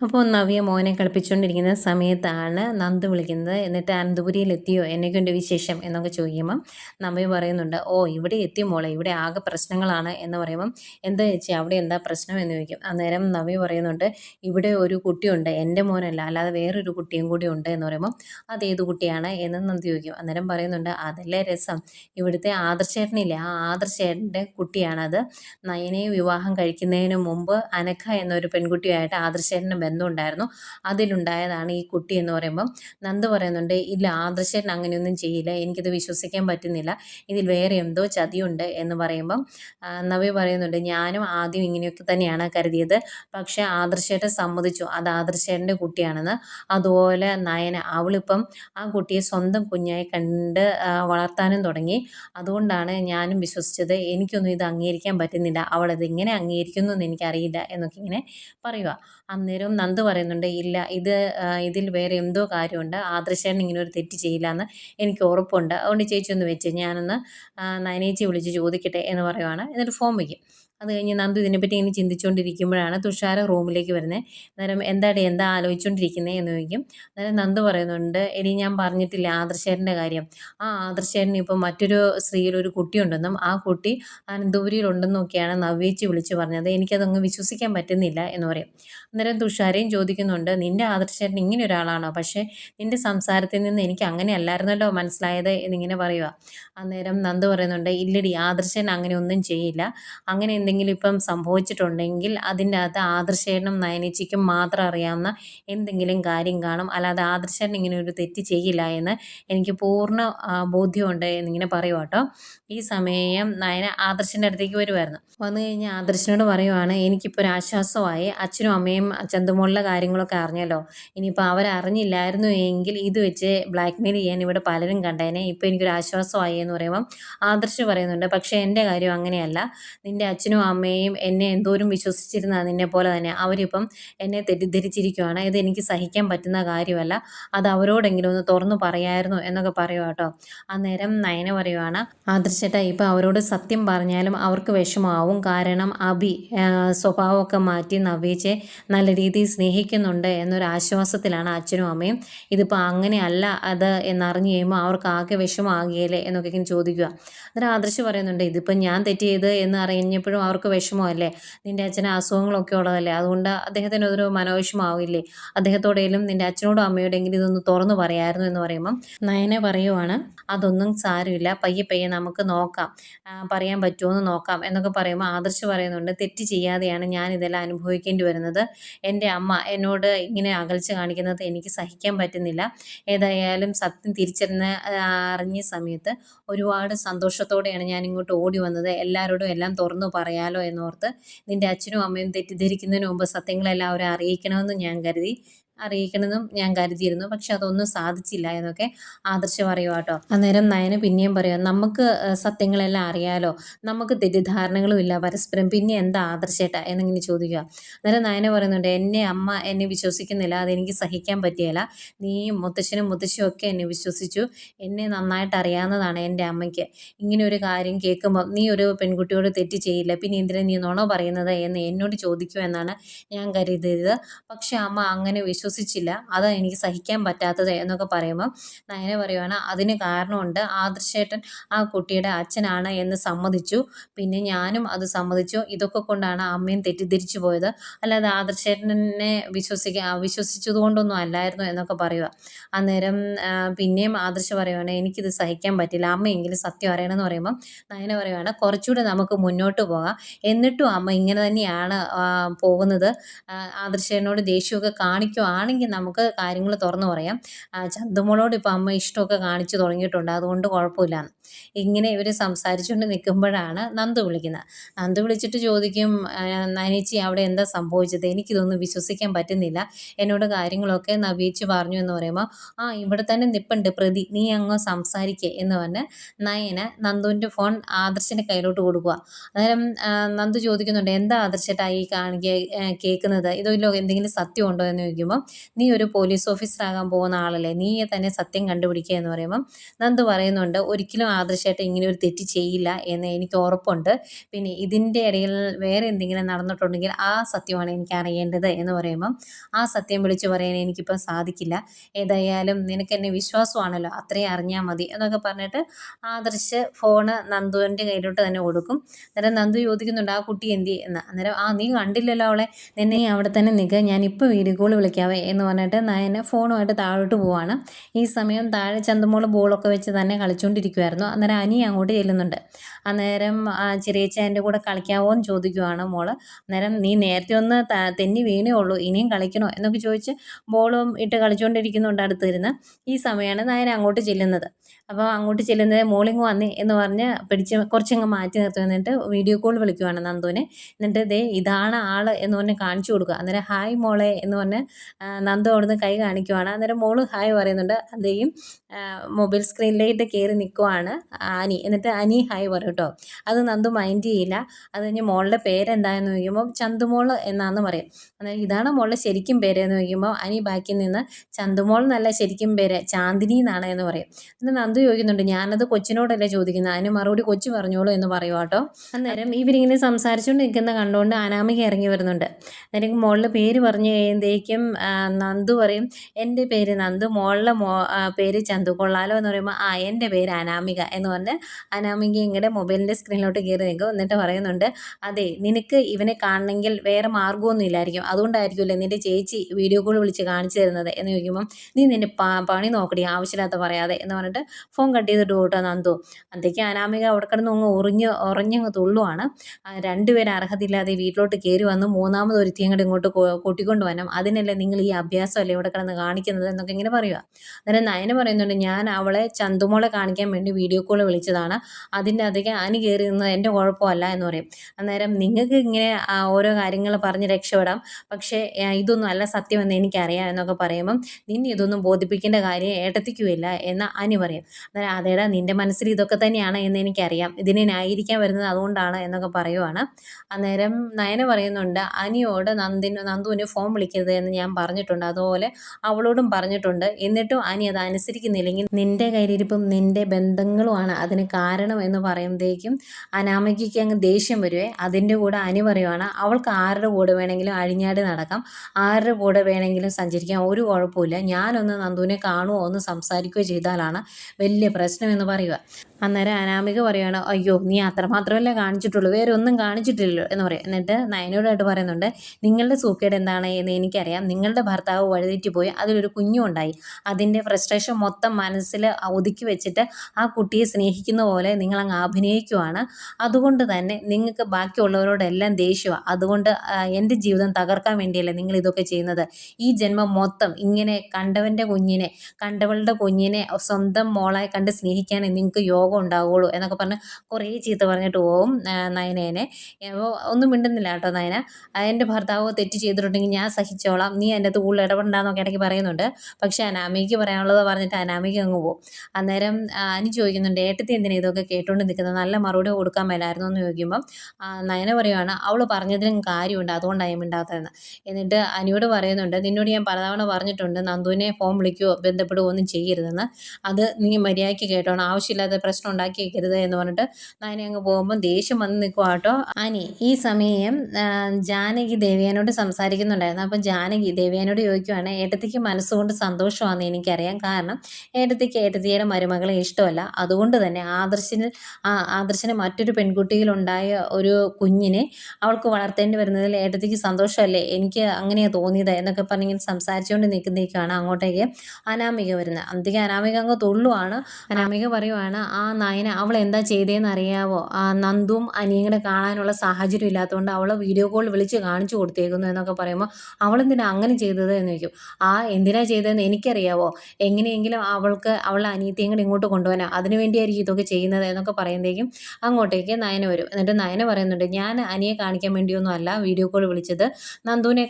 അപ്പോൾ നവ്യ മോനെ കളിപ്പിച്ചുകൊണ്ടിരിക്കുന്ന സമയത്താണ് നന്ദു വിളിക്കുന്നത്. എന്നിട്ട് അനന്തപുരിയിൽ എത്തിയോ എന്നെക്കൊണ്ട് വിശേഷം എന്നൊക്കെ ചോദിക്കുമ്പം നവ്യ പറയുന്നുണ്ട് ഓ ഇവിടെ എത്തി മോളെ. ഇവിടെ ആകെ പ്രശ്നങ്ങളാണ് എന്ന് പറയുമ്പം എന്താ ചേച്ചി? അവിടെ എന്താ പ്രശ്നം? എന്ന് ചോദിക്കും. അന്നേരം നവ്യ പറയുന്നുണ്ട് ഇവിടെ ഒരു കുട്ടിയുണ്ട്. എന്റെ മോനല്ല. അല്ലാതെ വേറൊരു കുട്ടിയും കൂടി ഉണ്ട് എന്ന് പറയുമ്പം അതേത് കുട്ടിയാണ്? എന്ന് നന്ദി ചോദിക്കും. അന്നേരം പറയുന്നുണ്ട് അതല്ലേ രസം. ഇവിടുത്തെ ആദർശേട്ടനില്ലേ ആ ആദർശേട്ടന്റെ കുട്ടിയാണത്. നയനെ വിവാഹം കഴിക്കുന്നതിന് മുമ്പ് അനഖ എന്നൊരു പെൺകുട്ടിയായിട്ട് ആദർശേട്ടന് ബന്ധമുണ്ടായിരുന്നു. അതിലുണ്ടായതാണ് ഈ കുട്ടി എന്ന് പറയുമ്പം. നന്ദ് പറയുന്നുണ്ട് ഇല്ല ആദർശേട്ടൻ അങ്ങനെയൊന്നും ചെയ്യില്ല. എനിക്കിത് വിശ്വസിക്കാൻ പറ്റുന്നില്ല. ഇതിൽ വേറെ എന്തോ ചതിയുണ്ട് എന്ന് പറയുമ്പം നവ്യ പറയുന്നുണ്ട് ഞാനും ആദ്യം ഇങ്ങനെയൊക്കെ തന്നെയാണ് കരുതിയത്. പക്ഷെ ആദർശേട്ടൻ സമ്മതിച്ചു. അത് ആദർശേട്ടന്റെ കുട്ടിയാണെന്ന്. അതുപോലെ നയന അവളിപ്പം ആ കുട്ടിയെ സ്വന്തം കുഞ്ഞായി കണ്ട് വളർത്താനും തുടങ്ങി. അതുകൊണ്ടാണ് ഞാനും വിശ്വസിച്ചത്. എനിക്കൊന്നും ഇത് അംഗീകരിക്കാൻ പറ്റുന്നില്ല. അവളത് എങ്ങനെ അംഗീകരിക്കുന്നു എന്ന് എനിക്കറിയില്ല എന്നൊക്കെ ഇങ്ങനെ പറയുക. അന്നേരം നന്ദ് പറയുന്നുണ്ട് ഇല്ല ഇത് ഇതിൽ വേറെ എന്തോ കാര്യമുണ്ട്. ആദർശേണ് ഇങ്ങനെ ഒരു തെറ്റ് ചെയ്യില്ല എന്ന് എനിക്ക് ഉറപ്പുണ്ട്. അതുകൊണ്ട് ചേച്ചി ഒന്ന് വെച്ച് ഞാനൊന്ന് നയനേച്ചി വിളിച്ച് ചോദിക്കട്ടെ എന്ന് പറയുവാണ്. എന്നിട്ട് ഫോം വയ്ക്കും. അത് കഴിഞ്ഞ് നന്ദു ഇതിനെപ്പറ്റി ഇങ്ങനെ ചിന്തിച്ചുകൊണ്ടിരിക്കുമ്പോഴാണ് തുഷാര റൂമിലേക്ക് വരുന്നത് അന്നേരം എന്താടി എന്താ ആലോചിച്ചുകൊണ്ടിരിക്കുന്നത് എന്ന് ചോദിക്കും. അന്നേരം നന്ദു പറയുന്നുണ്ട് എടി ഞാൻ പറഞ്ഞിട്ടില്ല ആദർശേരന്റെ കാര്യം? ആ ആദർശേരന് ഇപ്പം മറ്റൊരു സ്ത്രീയിൽ ഒരു കുട്ടിയുണ്ടെന്നും ആ കുട്ടി അനന്തപുരിയിലുണ്ടെന്നൊക്കെയാണ് നവ്യേച്ചി വിളിച്ച് പറഞ്ഞത്. എനിക്കതൊന്നും വിശ്വസിക്കാൻ പറ്റുന്നില്ല എന്ന് പറയും. അന്നേരം തുഷാരയും ചോദിക്കുന്നുണ്ട് നിന്റെ ആദർശേരൻ ഇങ്ങനെ ഒരാളാണോ? പക്ഷേ നിന്റെ സംസാരത്തിൽ നിന്ന് എനിക്ക് അങ്ങനെ അല്ലായിരുന്നല്ലോ മനസ്സിലായത് എന്നിങ്ങനെ പറയുക അന്നേരം നന്ദു പറയുന്നുണ്ട് ഇല്ലടി ആദർശൻ അങ്ങനെ ഒന്നും ചെയ്യില്ല. അങ്ങനെ എന്തെങ്കിലും ഇപ്പം സംഭവിച്ചിട്ടുണ്ടെങ്കിൽ അതിന്റെ അകത്ത് ആദർശേനും നയനേച്ചിക്കും മാത്രം അറിയാവുന്ന എന്തെങ്കിലും കാര്യം കാണും. അല്ലാതെ ആദർശൻ ഇങ്ങനെ ഒരു തെറ്റ് ചെയ്യില്ല എന്ന് എനിക്ക് പൂർണ ബോധ്യമുണ്ട് എന്നിങ്ങനെ പറയുക കേട്ടോ ഈ സമയം നയന ആദർശന്റെ അടുത്തേക്ക് വരുമായിരുന്നു വന്നു കഴിഞ്ഞാൽ ആദർശനോട് പറയുവാണ് എനിക്കിപ്പോൾ ഒരു ആശ്വാസമായി. അച്ഛനും അമ്മയും ചന്തുമോളിലെ കാര്യങ്ങളൊക്കെ അറിഞ്ഞല്ലോ. ഇനിയിപ്പോൾ അവരറിഞ്ഞില്ലായിരുന്നു എങ്കിൽ ഇത് വെച്ച് ബ്ലാക്ക് മെയിൽ ചെയ്യാൻ ഇവിടെ പലരും കണ്ടേനെ. ഇപ്പോൾ എനിക്കൊരു ആശ്വാസമായി എന്ന് പറയുമ്പം ആദർശ് പറയുന്നുണ്ട് പക്ഷേ എന്റെ കാര്യം അങ്ങനെയല്ല. നിന്റെ അച്ഛനും അമ്മയും എന്നെ എന്തോരം വിശ്വസിച്ചിരുന്ന നിന്നെ പോലെ തന്നെ. അവരിപ്പം എന്നെ തെറ്റിദ്ധരിച്ചിരിക്കുകയാണ് ഇത് എനിക്ക് സഹിക്കാൻ പറ്റുന്ന കാര്യമല്ല. അത് അവരോടെങ്കിലും ഒന്ന് തുറന്നു പറയായിരുന്നു എന്നൊക്കെ പറയുക കേട്ടോ. അന്നേരം നയന പറയുവാണ് ആദർശേട്ട ഇപ്പം അവരോട് സത്യം പറഞ്ഞാലും അവർക്ക് വിഷമാവും കാരണം അഭി സ്വഭാവമൊക്കെ മാറ്റി നവീച്ചെ നല്ല രീതിയിൽ സ്നേഹിക്കുന്നുണ്ട് എന്നൊരു ആശ്വാസത്തിലാണ് അച്ഛനും അമ്മയും. ഇതിപ്പോൾ അങ്ങനെയല്ല അത് എന്നറിഞ്ഞു കഴിയുമ്പോൾ അവർക്ക് ആകെ വിഷമാകിയല്ലേ എന്നൊക്കെ ചോദിക്കുക അന്നേരം ആദർശ് പറയുന്നുണ്ട് ഇതിപ്പോൾ ഞാൻ തെറ്റ് ചെയ്ത് എന്ന് അറിഞ്ഞപ്പോഴും അവർക്ക് വിഷമമല്ലേ? നിന്റെ അച്ഛന് അസുഖങ്ങളൊക്കെ ഉള്ളതല്ലേ? അതുകൊണ്ട് അദ്ദേഹത്തിന് ഒരു മനോവിഷമാവില്ലേ അദ്ദേഹത്തോടെയും നിന്റെ അച്ഛനോടും അമ്മയോടെങ്കിലും ഇതൊന്ന് തുറന്നു പറയായിരുന്നു എന്ന് പറയുമ്പം നയനെ പറയുവാണ് അതൊന്നും സാരമില്ല. പയ്യെ പയ്യെ നമുക്ക് നോക്കാം. പറയാൻ പറ്റുമോ നോക്കാം. എന്നൊക്കെ പറയുമ്പോൾ ആദർശ് പറയുന്നുണ്ട് തെറ്റ് ചെയ്യാതെയാണ് ഞാൻ ഇതെല്ലാം അനുഭവിക്കേണ്ടി വരുന്നത്. എന്റെ അമ്മ എന്നോട് ഇങ്ങനെ അകൽച്ച കാണിക്കുന്നത് എനിക്ക് സഹിക്കാൻ പറ്റുന്നില്ല. ഏതായാലും സത്യം തിരിച്ചറിഞ്ഞ അറിഞ്ഞ സമയത്ത് ഒരുപാട് സന്തോഷത്തോടെയാണ് ഞാൻ ഇങ്ങോട്ട് ഓടി വന്നത്. എല്ലാവരോടും എല്ലാം തുറന്നു പറയാലോ എന്നോർത്ത്. നിന്റെ അച്ഛനും അമ്മയും തെറ്റിദ്ധരിക്കുന്നതിന് മുമ്പ് സത്യങ്ങളെല്ലാം അവരെ അറിയിക്കണമെന്ന് ഞാൻ കരുതി. അറിയിക്കണമെന്നും ഞാൻ കരുതിയിരുന്നു. പക്ഷെ അതൊന്നും സാധിച്ചില്ല എന്നൊക്കെ ആദർശ പറയുക കേട്ടോ. അന്നേരം നയന പിന്നെയും പറയാം നമുക്ക് സത്യങ്ങളെല്ലാം അറിയാലോ. നമുക്ക് തെറ്റിദ്ധാരണകളും ഇല്ല പരസ്പരം പിന്നെ എന്താ ആദർശേട്ട? എന്നിങ്ങനെ ചോദിക്കുക അന്നേരം നയന പറയുന്നുണ്ട് എന്നെ അമ്മ എന്നെ വിശ്വസിക്കുന്നില്ല. അതെനിക്ക് സഹിക്കാൻ പറ്റിയല്ല. നീയും മുത്തശ്ശനും മുത്തശ്ശിയും ഒക്കെ എന്നെ വിശ്വസിച്ചു. എന്നെ നന്നായിട്ട് അറിയാവുന്നതാണ് എന്റെ അമ്മയ്ക്ക്. ഇങ്ങനെ ഒരു കാര്യം കേൾക്കുമ്പോൾ നീ ഒരു പെൺകുട്ടിയോട് തെറ്റ് ചെയ്യില്ല. പിന്നെ എന്തിനാ നീ നുണ പറയുന്നത്? എന്ന് എന്നോട് ചോദിക്കുമെന്നാണ് ഞാൻ കരുതിയത്. പക്ഷെ അമ്മ അങ്ങനെ വിശ്വ വിശ്വസിച്ചില്ല. അത് എനിക്ക് സഹിക്കാൻ പറ്റാത്തത് എന്നൊക്കെ പറയുമ്പോൾ നയന പറയുവാണ് അതിന് കാരണമുണ്ട്. ആദർശേട്ടൻ ആ കുട്ടിയുടെ അച്ഛനാണ് എന്ന് സമ്മതിച്ചു. പിന്നെ ഞാനും അത് സമ്മതിച്ചു. ഇതൊക്കെ കൊണ്ടാണ് അമ്മയും തെറ്റിദ്ധരിച്ചു പോയത്. അല്ലാതെ ആദർശേട്ടനെ വിശ്വസിക്കാൻ വിശ്വസിച്ചത് കൊണ്ടൊന്നും അല്ലായിരുന്നു എന്നൊക്കെ പറയുക അന്നേരം പിന്നെയും ആദർശ പറയുവാണ് എനിക്കിത് സഹിക്കാൻ പറ്റില്ല. അമ്മയെങ്കിലും സത്യം അറിയണമെന്ന് പറയുമ്പോൾ നയന പറയുവാണ് കുറച്ചുകൂടെ നമുക്ക് മുന്നോട്ട് പോകാം. എന്നിട്ടും അമ്മ ഇങ്ങനെ തന്നെയാണ് പോകുന്നത്. ആദർശേനോട് ദേഷ്യമൊക്കെ കാണിക്കുവാണ് ആണെങ്കിൽ നമുക്ക് കാര്യങ്ങൾ തുറന്നു പറയാം. ചന്തുമോളോട് ഇപ്പോൾ അമ്മ ഇഷ്ടമൊക്കെ കാണിച്ചു തുടങ്ങിയിട്ടുണ്ട്. അതുകൊണ്ട് കുഴപ്പമില്ല ഇങ്ങനെ ഇവർ സംസാരിച്ചുകൊണ്ട് നിൽക്കുമ്പോഴാണ് നന്ദു വിളിക്കുന്നത്. നന്ദു വിളിച്ചിട്ട് ചോദിക്കും നനേച്ചി അവിടെ എന്താ സംഭവിച്ചത്? എനിക്കിതൊന്നും വിശ്വസിക്കാൻ പറ്റുന്നില്ല. എന്നോട് കാര്യങ്ങളൊക്കെ നവീച്ച് പറഞ്ഞു എന്ന് പറയുമ്പോൾ ആ ഇവിടെ തന്നെ നിപ്പുണ്ട് പ്രതി. നീ അങ്ങ് സംസാരിക്കുക എന്ന് പറഞ്ഞ് നയന നന്ദുവിന്റെ ഫോൺ ആദർശിന്റെ കയ്യിലോട്ട് കൊടുക്കുക. അന്നേരം നന്ദു ചോദിക്കുന്നുണ്ട് എന്താ ആദർശായിട്ടായി കാണിക്കുക കേൾക്കുന്നത്? ഇതോ എന്തെങ്കിലും സത്യമുണ്ടോ എന്ന് ചോദിക്കുമ്പോൾ നീ ഒരു പോലീസ് ഓഫീസറാകാൻ പോകുന്ന ആളല്ലേ? നീ തന്നെ സത്യം കണ്ടുപിടിക്കുക എന്ന് പറയുമ്പം നന്ദു പറയുന്നുണ്ട് ഒരിക്കലും ആദർശമായിട്ട് ഇങ്ങനെ ഒരു തെറ്റ് ചെയ്യില്ല എന്ന് എനിക്ക് ഉറപ്പുണ്ട്. പിന്നെ ഇതിന്റെ ഇടയിൽ വേറെ എന്തെങ്കിലും നടന്നിട്ടുണ്ടെങ്കിൽ ആ സത്യമാണ് എനിക്ക് അറിയേണ്ടത് എന്ന് പറയുമ്പം ആ സത്യം വിളിച്ചു പറയാൻ എനിക്കിപ്പം സാധിക്കില്ല. ഏതായാലും നിനക്ക് എന്നെ വിശ്വാസമാണല്ലോ അത്രയും അറിഞ്ഞാൽ മതി എന്നൊക്കെ പറഞ്ഞിട്ട് ആദർശ് ഫോണ് നന്ദുവിന്റെ കയ്യിലോട്ട് തന്നെ കൊടുക്കും. അന്നേരം നന്ദു ചോദിക്കുന്നുണ്ട് ആ കുട്ടി എന്തി എന്ന്. അന്നേരം ആ നീ കണ്ടില്ലല്ലോ അവളെ. നിന്നെ അവിടെ തന്നെ നിൽക്കുക ഞാനിപ്പോൾ വീഡിയോ കോൾ വിളിക്കാവേ എന്ന് പറഞ്ഞിട്ട് നയന് ഫോണുമായിട്ട് താഴോട്ട് പോവാണ്. ഈ സമയം താഴെ ചന്തമോൾ ബോളൊക്കെ വെച്ച് തന്നെ കളിച്ചുകൊണ്ടിരിക്കുമായിരുന്നു അന്നേരം അനി അങ്ങോട്ട് ചെല്ലുന്നുണ്ട്. അന്നേരം ചെറിയച്ച എന്റെ കൂടെ കളിക്കാവോ എന്ന് ചോദിക്കുവാണ് മോൾ. അന്നേരം നീ നേരത്തെ ഒന്ന് തെന്നി വീണേ ഉള്ളൂ ഇനിയും കളിക്കണോ? എന്നൊക്കെ ചോദിച്ച് ബോളും ഇട്ട് കളിച്ചുകൊണ്ടിരിക്കുന്നുണ്ട് അടുത്തിരുന്ന്. ഈ സമയമാണ് നയന അങ്ങോട്ട് ചെല്ലുന്നത്. അപ്പോൾ അങ്ങോട്ട് ചെല്ലുന്നത് മോളിങ് വന്നേ എന്ന് പറഞ്ഞ് പിടിച്ച് കുറച്ചങ്ങ് മാറ്റി നിർത്തി. എന്നിട്ട് വീഡിയോ കോൾ വിളിക്കുവാണ് നന്ദുവിനെ. എന്നിട്ട് ദേ ഇതാണ് ആൾ എന്ന് പറഞ്ഞ് കാണിച്ചു കൊടുക്കുക. അന്നേരം ഹായ് മോളെ എന്ന് പറഞ്ഞ് നന്ദു അവിടുന്ന് കൈ കാണിക്കുവാണ്. അന്നേരം മോൾ ഹായ് പറയുന്നുണ്ട്. അതേയും മൊബൈൽ സ്ക്രീനിലേക്ക് കയറി നിൽക്കുവാണ് അനി എന്നിട്ട് അനി ഹായ് പറയും കേട്ടോ. അത് നന്ദു മൈൻഡ് ചെയ്യില്ല. അത് കഴിഞ്ഞ് മോളുടെ പേരെന്താണെന്ന് ചോദിക്കുമ്പോൾ ചന്തുമോൾ എന്നാന്ന് പറയും. അന്നേരം ഇതാണ് മോളുടെ ശരിക്കും പേര് എന്ന് ചോദിക്കുമ്പോൾ അനി ബാക്കിൽ നിന്ന് ചന്തുമോൾ എന്നല്ല ശരിക്കും പേര് ചാന്ദിനി എന്നാണ് എന്ന് പറയും. എന്നിട്ട് നന്ദു ചോദിക്കുന്നുണ്ട് ഞാനത് കൊച്ചിനോടല്ലേ ചോദിക്കുന്നത് അതിന് മറുപടി കൊച്ചു പറഞ്ഞോളൂ എന്ന് പറയും കേട്ടോ. അന്നേരം ഇവരിങ്ങനെ സംസാരിച്ചുകൊണ്ട് നിൽക്കുന്ന കണ്ടുകൊണ്ട് അനാമിക ഇറങ്ങി വരുന്നുണ്ട്. അന്നേരം മോളുടെ പേര് പറഞ്ഞു കഴിയുമ്പോഴേക്കും നന്ദു പറയും എന്റെ പേര് നന്ദു മോളുടെ മോ പേര് ചന്തു. കൊള്ളാലോ എന്ന് പറയുമ്പോൾ ആ എന്റെ പേര് അനാമിക എന്ന് പറഞ്ഞ് അനാമിക ഇങ്ങനെ മൊബൈലിന്റെ സ്ക്രീനിലോട്ട് കയറി നിൽക്കും. എന്നിട്ട് പറയുന്നുണ്ട് അതെ നിനക്ക് ഇവനെ കാണണമെങ്കിൽ വേറെ മാർഗമൊന്നും ഇല്ലായിരിക്കും. അതുകൊണ്ടായിരിക്കുമല്ലേ നിന്റെ ചേച്ചി വീഡിയോ കോൾ വിളിച്ച് കാണിച്ചു തരുന്നത്? എന്ന് ചോദിക്കുമ്പം നീ നിന്റെ പണി നോക്കടി ആവശ്യമില്ലാത്ത പറയാതെ എന്ന് പറഞ്ഞിട്ട് ഫോൺ കട്ട് ചെയ്തിട്ട് പോട്ടോ നന്ദു. അന്തേക്ക് അനാമിക അവിടെ കിടന്ന് അങ്ങ് ഉറിഞ്ഞ് ഉറഞ്ഞങ്ങ് തുള്ളുവാണ്. രണ്ടുപേരും അർഹതയില്ലാതെ വീട്ടിലോട്ട് കയറി വന്ന് മൂന്നാമത് ഒരുത്തി അങ്ങോട്ട് ഇങ്ങോട്ട് കൂട്ടിക്കൊണ്ട് വരണം. അതിനല്ലേ നിങ്ങൾ ഈ അഭ്യാസമല്ലേ ഇവിടെ കിടന്ന് കാണിക്കുന്നത് എന്നൊക്കെ ഇങ്ങനെ പറയുക അന്നേരം നയന പറയുന്നുണ്ട് ഞാൻ അവളെ ചന്തുമോളെ കാണിക്കാൻ വേണ്ടി വീഡിയോ കോൾ വിളിച്ചതാണ്. അതിന്റെ അധികം അനി കയറി നിന്നത് എന്റെ കുഴപ്പമല്ല എന്ന് പറയും. അന്നേരം നിങ്ങൾക്ക് ഇങ്ങനെ ഓരോ കാര്യങ്ങൾ പറഞ്ഞ് രക്ഷപ്പെടാം. പക്ഷേ ഇതൊന്നും അല്ല സത്യമെന്ന് എനിക്കറിയാം എന്നൊക്കെ പറയുമ്പം നിന്നെ ഇതൊന്നും ബോധിപ്പിക്കേണ്ട കാര്യം ഏട്ടത്തിക്കുമില്ല എന്ന് അനി പറയും. അന്നേരം അതേടാ നിന്റെ മനസ്സിൽ ഇതൊക്കെ തന്നെയാണ് എന്ന് എനിക്കറിയാം. ഇതിനെ ന്യായീകരിക്കാൻ വരുന്നത് അതുകൊണ്ടാണ് എന്നൊക്കെ പറയുവാണ്. അന്നേരം നയന പറയുന്നുണ്ട് അനിയോട് നന്ദിന് നന്ദുവിന് ഫോൺ വിളിക്കരുത് എന്ന് ഞാൻ പറഞ്ഞിട്ടുണ്ട്. അതുപോലെ അവളോടും പറഞ്ഞിട്ടുണ്ട്. എന്നിട്ടും അനി അത് അനുസരിക്കുന്നില്ലെങ്കിൽ നിന്റെ കയ്യിലിരിപ്പും നിന്റെ ബന്ധങ്ങളുമാണ് അതിന് കാരണം എന്ന് പറയുമ്പോഴേക്കും അനാമികയ്ക്ക് അങ്ങ് ദേഷ്യം വരുവേ. അതിന്റെ കൂടെ അനി പറയുവാണ് അവൾക്ക് ആരുടെ കൂടെ വേണമെങ്കിലും അഴിഞ്ഞാടി നടക്കാം. ആരുടെ കൂടെ വേണമെങ്കിലും സഞ്ചരിക്കാം. ഒരു കുഴപ്പമില്ല ഞാനൊന്ന് നന്ദുവിനെ കാണുമോ ഒന്ന് സംസാരിക്കുകയോ ചെയ്താലാണ് വലിയ പ്രശ്നം എന്ന് പറയുക. അന്നേരം അനാമിക പറയുകയാണ് അയ്യോ നീ അത്രമാത്രമല്ലേ കാണിച്ചിട്ടുള്ളൂ. വേറെ ഒന്നും കാണിച്ചിട്ടില്ലല്ലോ. എന്ന് പറയും. എന്നിട്ട് നയനോടായിട്ട് പറയുന്നുണ്ട് നിങ്ങളുടെ സൂക്കേട് എന്താണ് എന്ന് എനിക്കറിയാം. നിങ്ങളുടെ ഭർത്താവ് വഴിതെറ്റി പോയി. അതിലൊരു കുഞ്ഞുണ്ടായി അതിന്റെ ഫ്രസ്ട്രേഷൻ മൊത്തം മനസ്സിൽ ഒതുക്കി വെച്ചിട്ട് ആ കുട്ടിയെ സ്നേഹിക്കുന്ന പോലെ നിങ്ങളങ്ങ് അഭിനയിക്കുവാണ്. അതുകൊണ്ട് തന്നെ നിങ്ങൾക്ക് ബാക്കിയുള്ളവരോടെല്ലാം ദേഷ്യമാണ് അതുകൊണ്ട് എന്റെ ജീവിതം തകർക്കാൻ വേണ്ടിയല്ലേ നിങ്ങൾ ഇതൊക്കെ ചെയ്യുന്നത്. ഈ ജന്മം മൊത്തം ഇങ്ങനെ കണ്ടവന്റെ കുഞ്ഞിനെ കണ്ടവളുടെ കുഞ്ഞിനെ സ്വന്തം മോളായി കണ്ട് സ്നേഹിക്കാനേ നിങ്ങൾക്ക് യോഗം ഉണ്ടാവുകയുള്ളൂ എന്നൊക്കെ പറഞ്ഞ് കുറേ ചീത്ത പറഞ്ഞിട്ട് പോവും നയനേനെ. ഒന്നും മിണ്ടുന്നില്ല കേട്ടോ നയന. എന്റെ ഭർത്താവ് തെറ്റ് ചെയ്തിട്ടുണ്ടെങ്കിൽ ഞാൻ സഹിച്ചോളാം. നീ എന്റെ അകത്ത് കൂടുതൽ ഇടപെടണ്ടെന്നൊക്കെ ഇടയ്ക്ക് പറയുന്നുണ്ട്. പക്ഷേ അനാമിക്ക് പറയാനുള്ളത് പറഞ്ഞിട്ട് അനാമിക്ക് അങ്ങ് പോകും അന്നേരം അനി ചോദിക്കുന്നുണ്ട് ഏട്ടത്തി എന്തിനാ ഇതൊക്കെ കേട്ടുകൊണ്ട് നിൽക്കുന്നത് നല്ല മറുപടി കൊടുക്കാൻ മേലായിരുന്നു? എന്ന് ചോദിക്കുമ്പം നയന പറയുവാണ് അവൾ പറഞ്ഞതിലും കാര്യമുണ്ട്. അതുകൊണ്ടാണ് ഞാൻ മിണ്ടാത്തതെന്ന്. എന്നിട്ട് അനിയോട് പറയുന്നുണ്ട് നിന്നോട് ഞാൻ പലതവണ പറഞ്ഞിട്ടുണ്ട്. നന്ദുവിനെ ഫോൺ വിളിക്കുകയോ ബന്ധപ്പെടുകയോ ഒന്നും ചെയ്യരുതെന്ന്. അത് നീ മര്യാദയ്ക്ക് കേട്ടോണം. ആവശ്യമില്ലാത്ത പ്രശ്നം ഉണ്ടാക്കി വയ്ക്കരുത് എന്ന് പറഞ്ഞിട്ട് നയന അങ്ങ് പോകുമ്പോൾ ദേഷ്യം വന്ന് നിൽക്കുക കേട്ടോ. അനി ഈ സമയം ജാനകി ദേവിയനോട് സംസാരിക്കുന്നുണ്ടായിരുന്നു. അപ്പം ജാനകി ദേവിയാനോട് ചോദിക്കുവാണ് ഏട്ടത്തിക്ക് മനസ്സുകൊണ്ട് സന്തോഷമാണെന്ന് എനിക്കറിയാം. കാരണം ഏട്ടത്തിക്ക് ഏട്ടത്തിയുടെ മരുമകളെ ഇഷ്ടമല്ല. അതുകൊണ്ട് തന്നെ ആദർശിന് ആദർശന് മറ്റൊരു പെൺകുട്ടിയിലുണ്ടായ ഒരു കുഞ്ഞിനെ അവൾക്ക് വളർത്തേണ്ടി വരുന്നതിൽ ഏട്ടത്തിക്ക് സന്തോഷമല്ലേ? എനിക്ക് അങ്ങനെയാണ് തോന്നിയത് എന്നൊക്കെ പറഞ്ഞിങ്ങനെ സംസാരിച്ചുകൊണ്ട് നിൽക്കുന്നേക്കാണ് അങ്ങോട്ടേക്ക് അനാമിക വരുന്നത്. അന്തിക്ക് അനാമിക അങ്ങ് തൊള്ളുവാണ്. അനാമിക പറയുവാണ് ആ നയന അവൾ എന്താ ചെയ്തതെന്ന് അറിയാവോ? ആ നന്ദും അനിയങ്ങളെ കാണാനുള്ള സാഹചര്യം ഇല്ലാത്തതുകൊണ്ട് അവളെ വീഡിയോ കോൾ വിളിച്ച് കാണിച്ചു കൊടുത്തേക്കുന്നു എന്നൊക്കെ പറയുമ്പോൾ അവളെന്തിനാ അങ്ങനെ ചെയ്തത് എന്ന് ചോദിക്കും ആ എന്തിനാ ചെയ്തതെന്ന് എനിക്കറിയാവോ? എങ്ങനെയെങ്കിലും അവൾക്ക് അവളുടെ അനിയത്തിയും കൂടെ ഇങ്ങോട്ട് കൊണ്ടുപോകാനാ അതിനു വേണ്ടിയായിരിക്കും ഇതൊക്കെ ചെയ്യുന്നത് എന്നൊക്കെ പറയുമ്പോഴേക്കും അങ്ങോട്ടേക്ക് നയന വരും. എന്നിട്ട് നയന പറയുന്നുണ്ട് ഞാൻ അനിയെ കാണിക്കാൻ വേണ്ടിയൊന്നും അല്ല വീഡിയോ കോൾ വിളിച്ചത്. നന്ദുവിനെ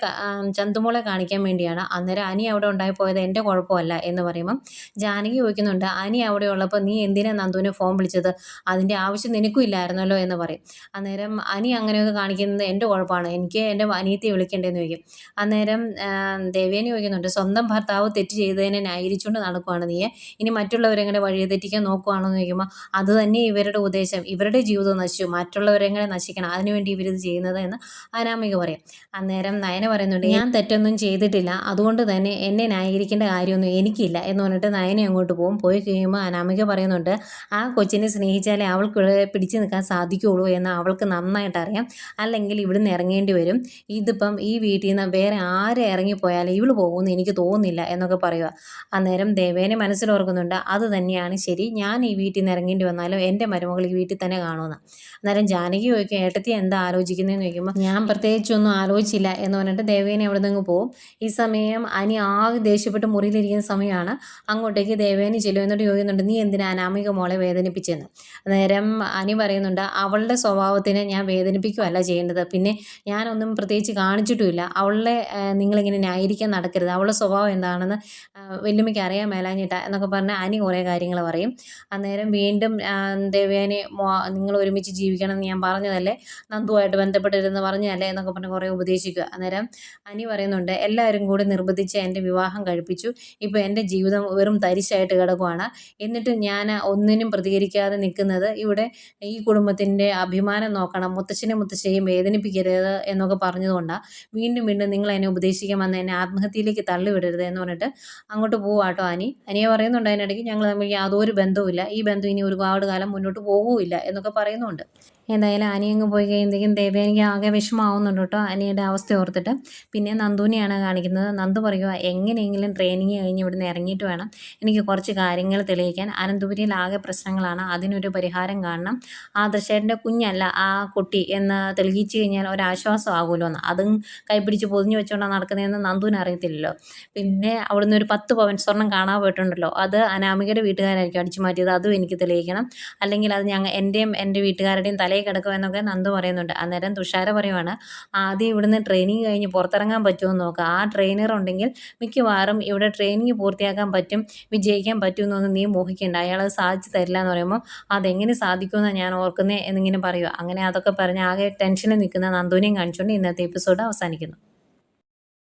ചന്തുമോളെ കാണിക്കാൻ വേണ്ടിയാണ്. അന്നേരം അനി അവിടെ ഉണ്ടായി ഉണ്ടായിപ്പോയത് എന്റെ കുഴപ്പമല്ല എന്ന് പറയുമ്പം ജാനകി ചോദിക്കുന്നുണ്ട് അനി അവിടെ ഉള്ളപ്പോൾ നീ എന്തിനാ നന്ദുവിനെ ഫോൺ വിളിച്ചത്? അതിന്റെ ആവശ്യം നിനക്കും ഇല്ലായിരുന്നല്ലോ എന്ന് പറയും. അന്നേരം അനി അങ്ങനെയൊക്കെ കാണിക്കുന്നത് എന്റെ കുഴപ്പമാണ്. എനിക്ക് എന്റെ അനിയത്തെ വിളിക്കേണ്ടതെന്ന് ചോദിക്കും. അന്നേരം ദേവേനെ ചോദിക്കുന്നുണ്ട് സ്വന്തം ഭർത്താവ് തെറ്റ് ചെയ്തതിനെ ന്യായീകരിച്ചുകൊണ്ട് നടക്കുവാണ് നീ ഇനി മറ്റുള്ളവരെങ്ങനെ വഴിതെറ്റിക്കാൻ നോക്കുവാണോ എന്ന് ചോദിക്കുമ്പോൾ അത് തന്നെ ഇവരുടെ ഉദ്ദേശം. ഇവരുടെ ജീവിതം നശിച്ചു. മറ്റുള്ളവരെങ്ങനെ നശിക്കണം? അതിനുവേണ്ടി ഇവരിത് ചെയ്യുന്നത് എന്ന് അനാമിക പറയും. അന്നേരം നയന പറയുന്നുണ്ട് ഞാൻ തെറ്റൊന്നും ചെയ്തിട്ടില്ല. അതുകൊണ്ട് തന്നെ എന്നെ ന്യായീകരിക്കേണ്ട കാര്യമൊന്നും എനിക്കില്ല. എന്ന് പറഞ്ഞിട്ട് നയനെ അങ്ങോട്ട് പോകും. പോയി കഴിയുമ്പോൾ അനാമിക പറയുന്നുണ്ട് ആ കൊച്ചിനെ സ്നേഹിച്ചാലേ അവൾക്ക് പിടിച്ചു നിൽക്കാൻ സാധിക്കുകയുള്ളൂ എന്ന് അവൾക്ക് നന്നായിട്ട് അറിയാം. അല്ലെങ്കിൽ ഇവിടുന്ന് ഇറങ്ങേണ്ടി വരും. ഇതിപ്പം ഈ വീട്ടിൽ നിന്ന് വേറെ ആരെ ഇറങ്ങിപ്പോയാലും ഇവൾ പോകുമെന്ന് എനിക്ക് തോന്നുന്നില്ല എന്നൊക്കെ പറയുക അന്നേരം ദേവേനെ മനസ്സിലോർക്കുന്നുണ്ട് അത് തന്നെയാണ് ശരി ഞാൻ ഈ വീട്ടിൽ നിന്ന് ഇറങ്ങേണ്ടി വന്നാലും എന്റെ മരുമകൾ ഈ വീട്ടിൽ തന്നെ കാണുമെന്ന്. അന്നേരം ജാനകി ചോദിക്കും ഏട്ടത്തി എന്താ ആലോചിക്കുന്നതെന്ന് ചോദിക്കുമ്പോൾ ഞാൻ പ്രത്യേകിച്ചൊന്നും ആലോചിച്ചില്ല എന്ന് പറഞ്ഞിട്ട് ദേവേനെ അവിടെ നിന്ന് പോകും ഈ സമയം അനി ആകെ ദേഷ്യപ്പെട്ട് മുറിയിലിരിക്കുന്ന സമയമാണ്. അങ്ങോട്ടേക്ക് ദേവേനെ ചെല്ലും എന്നിട്ട് ചോദിക്കുന്നുണ്ട് നീ എന്തിനാ അനാമിക മോളെ വേദനിപ്പിച്ചെന്ന്? അന്നേരം അനി പറയുന്നുണ്ട് അവളുടെ സ്വഭാവത്തിനെ ഞാൻ വേദനിപ്പിക്കുകയല്ല ചെയ്യേണ്ടത്. പിന്നെ ഞാനൊന്നും പ്രത്യേകിച്ച് കാണിച്ചിട്ടുമില്ല. അവളെ നിങ്ങളിങ്ങനെ ന്യായീകരിക്കാൻ നടക്കരുത്. അവളുടെ സ്വഭാവം എന്താണെന്ന് വല്യമ്മയ്ക്ക് അറിയാൻ മേലാഞ്ഞിട്ട എന്നൊക്കെ പറഞ്ഞ് അനി കുറേ കാര്യങ്ങൾ പറയും. അന്നേരം വീണ്ടും ദേവേനെ നിങ്ങൾ ഒരുമിച്ച് ജീവിക്കണം എന്ന് ഞാൻ പറഞ്ഞതല്ലേ? നന്ദുവായിട്ട് ബന്ധപ്പെട്ടിരുന്ന് പറഞ്ഞതല്ലേ എന്നൊക്കെ പറഞ്ഞ് കുറേ ഉപദേശിക്കുക. അന്നേരം അനി പറയുന്നുണ്ട് എല്ലാവരും കൂടി നിർബന്ധിച്ച് എന്റെ വിവാഹം കഴിപ്പിച്ചു. ഇപ്പോൾ എന്റെ ജീവിതം വെറും തരിശായിട്ട് കിടക്കുവാണ്. എന്നിട്ട് ഞാൻ ഒന്നിനും പ്രതികരിക്കാതെ നിൽക്കുന്നത് ഇവിടെ ഈ കുടുംബത്തിന്റെ അഭിമാനം നോക്കണം. മുത്തശ്ശനെ മുത്തശ്ശയും വേദനിപ്പിക്കരുത് എന്നൊക്കെ പറഞ്ഞതുകൊണ്ടാണ് വീണ്ടും വീണ്ടും നിങ്ങൾ എന്നെ ഉപദേശിക്കാൻ വന്ന് എന്നെ ആത്മഹത്യയിലേക്ക് തള്ളിവിടരുത് എന്ന് പറഞ്ഞിട്ട് അങ്ങോട്ട് പോവാട്ടോ അനി. അനിയെ പറയുന്നുണ്ട് അതിനിടയ്ക്ക് ഞങ്ങൾ തമ്മിൽ യാതൊരു ബന്ധവുമില്ല. ഈ ബന്ധം ഇനി ഒരുപാട് കാലം മുന്നോട്ട് പോകുമില്ല എന്നൊക്കെ പറയുന്നുണ്ട്. എന്തായാലും അനി അങ്ങ് പോയി കഴിയുമ്പോഴത്തേക്കും ദേവേനിക്ക് ആകെ വിഷമാവുന്നുണ്ട് കേട്ടോ. അനിയുടെ അവസ്ഥ ഓർത്തിട്ട്. പിന്നെ നന്ദുവിനെയാണ് കാണിക്കുന്നത്. നന്ദു പറയുക എങ്ങനെയെങ്കിലും ട്രെയിനിങ് കഴിഞ്ഞ് ഇവിടുന്ന് ഇറങ്ങിയിട്ട് വേണം. എനിക്ക് കുറച്ച് കാര്യങ്ങൾ തെളിയിക്കാൻ. അനന്തപുരിയിൽ ആകെ പ്രശ്നങ്ങളാണ്. അതിനൊരു പരിഹാരം കാണണം. ആദർശേട്ടന്റെ കുഞ്ഞല്ല ആ കുട്ടി എന്ന് തെളിയിച്ച് കഴിഞ്ഞാൽ ഒരാശ്വാസം ആകുമല്ലോ എന്ന്. അതും കൈപ്പിടിച്ച് പൊതിഞ്ഞു വെച്ചുകൊണ്ടാണ് നടക്കുന്നതെന്ന് നന്ദുവിന് അറിയത്തില്ലല്ലോ. പിന്നെ അവിടുന്ന് ഒരു പത്ത് പവൻ സ്വർണം കാണാൻ പോയിട്ടുണ്ടല്ലോ. അത് അനാമികയുടെ വീട്ടുകാരായിരിക്കും അടിച്ചു മാറ്റിയത്. അതും എനിക്ക് തെളിയിക്കണം. അല്ലെങ്കിൽ അത് ഞങ്ങൾ എന്റെയും എന്റെ വീട്ടുകാരുടെയും തലയിൽ കിടക്കുമെന്നൊക്കെ നന്ദു പറയുന്നുണ്ട്. അന്നേരം തുഷാര പറയുവാണ് ആദ്യം ഇവിടുന്ന് ട്രെയിനിങ് കഴിഞ്ഞ് പുറത്തിറങ്ങാൻ പറ്റുമോ എന്ന് നോക്കുക ആ ട്രെയിനർ ഉണ്ടെങ്കിൽ മിക്കവാറും ഇവിടെ ട്രെയിനിങ് പൂർത്തിയാക്കാൻ പറ്റും വിജയിക്കാൻ പറ്റുമെന്നൊന്നും നീ മോഹിക്കേണ്ട. അയാൾ സാധിച്ചു തരില്ല എന്ന് പറയുമ്പോൾ അതെങ്ങനെ സാധിക്കുമെന്ന് ഞാൻ ഓർക്കുന്നത് എന്നിങ്ങനെ പറയുക അങ്ങനെ അതൊക്കെ പറഞ്ഞ് ആകെ ടെൻഷനിൽ നിൽക്കുന്ന നന്ദുവിനെയും കാണിച്ചുകൊണ്ട് ഇന്നത്തെ എപ്പിസോഡ് അവസാനിക്കുന്നു.